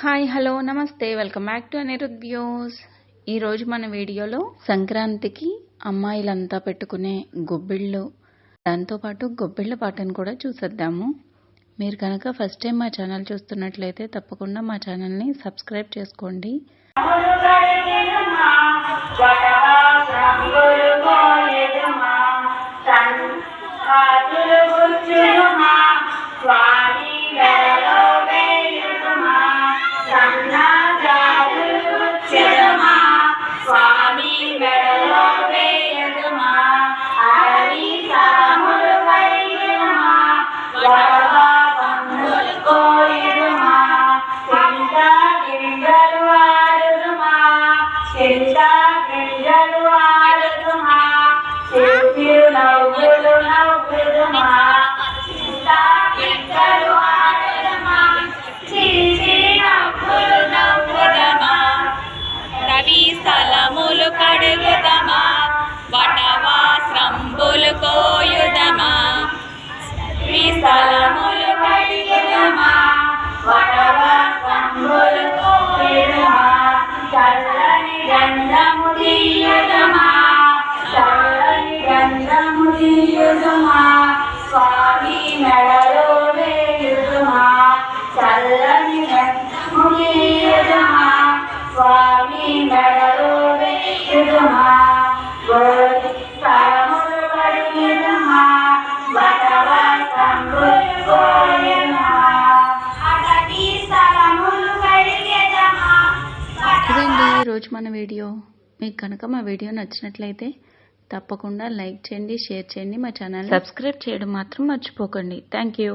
Hi hello నమస్తే welcome back to Anirudh views. ఈరోజు మన వీడియోలో సంక్రాంతికి అమ్మాయిలంతా పెట్టుకునే గొబ్బిళ్ళు. దాంతోపాటు గొబ్బిళ్ళ పాటను కూడా చూసేద్దాము. మీరు కనుక ఫస్ట్ టైం మా ఛానల్ చూస్తున్నట్లయితే తప్పకుండా మా ఛానల్ని సబ్స్క్రైబ్ చేసుకోండి. ఈరోజు మన వీడియో. మీకు కనుక మా వీడియో నచ్చినట్లయితే తప్పకుండా లైక్ చేయండి షేర్ చేయండి మా ఛానల్ సబ్స్క్రైబ్ చేయడం మాత్రం మర్చిపోకండి. Thank you.